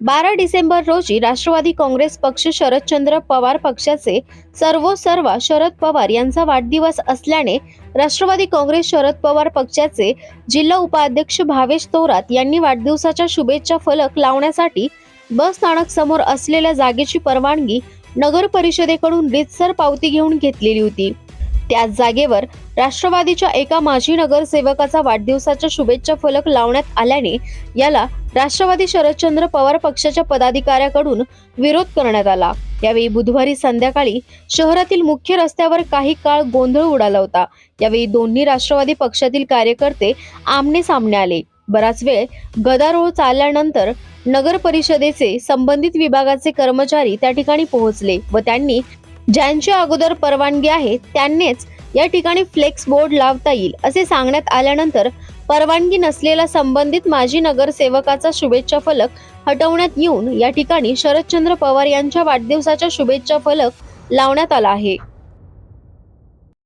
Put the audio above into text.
बारा डिसेंबर रोजी राष्ट्रवादी काँग्रेस पक्ष शरदचंद्र पवार पक्षाचे सर्व शरद पवार यांचा वाढदिवस असल्याने राष्ट्रवादी काँग्रेस शरद पवार पक्षाचे जिल्हा उपाध्यक्ष भावेश थोरात यांनी वाढदिवसाच्या शुभेच्छा फलक लावण्यासाठी बस स्थानक समोर असलेल्या जागेची परवानगी नगर परिषदेकडून रीतसर पावती घेऊन घेतलेली होती. त्याच जागेवर राष्ट्रवादीच्या एका माजी नगरसेवकाचा वाढदिवसाच्या शुभेच्छा फलक लावण्यात आल्याने याला राष्ट्रवादी शरदचंद्र पवार पक्षाच्या पदाधिकाऱ्याकडून विरोध करण्यात आला. यावेळी बुधवारी संध्याकाळी शहरातील मुख्य रस्त्यावर काही काळ गोंधळ उडाला होता. यावेळी दोन्ही राष्ट्रवादी पक्षातील कार्यकर्ते आमने सामने आले. बराच वेळ गदारोळ चालल्यानंतर नगर परिषदेचे संबंधित विभागाचे कर्मचारी त्या ठिकाणी पोहोचले व त्यांनी ज्यांच्या अगोदर परवानगी आहे त्यांनीच या ठिकाणी फ्लेक्स बोर्ड लावता येईल असे सांगण्यात आल्यानंतर परवानगी नसलेला संबंधित माजी नगरसेवकाचा शुभेच्छा फलक हटवण्यात येऊन या ठिकाणी शरदचंद्र पवार यांच्या वाढदिवसाच्या शुभेच्छा फलक लावण्यात आला आहे.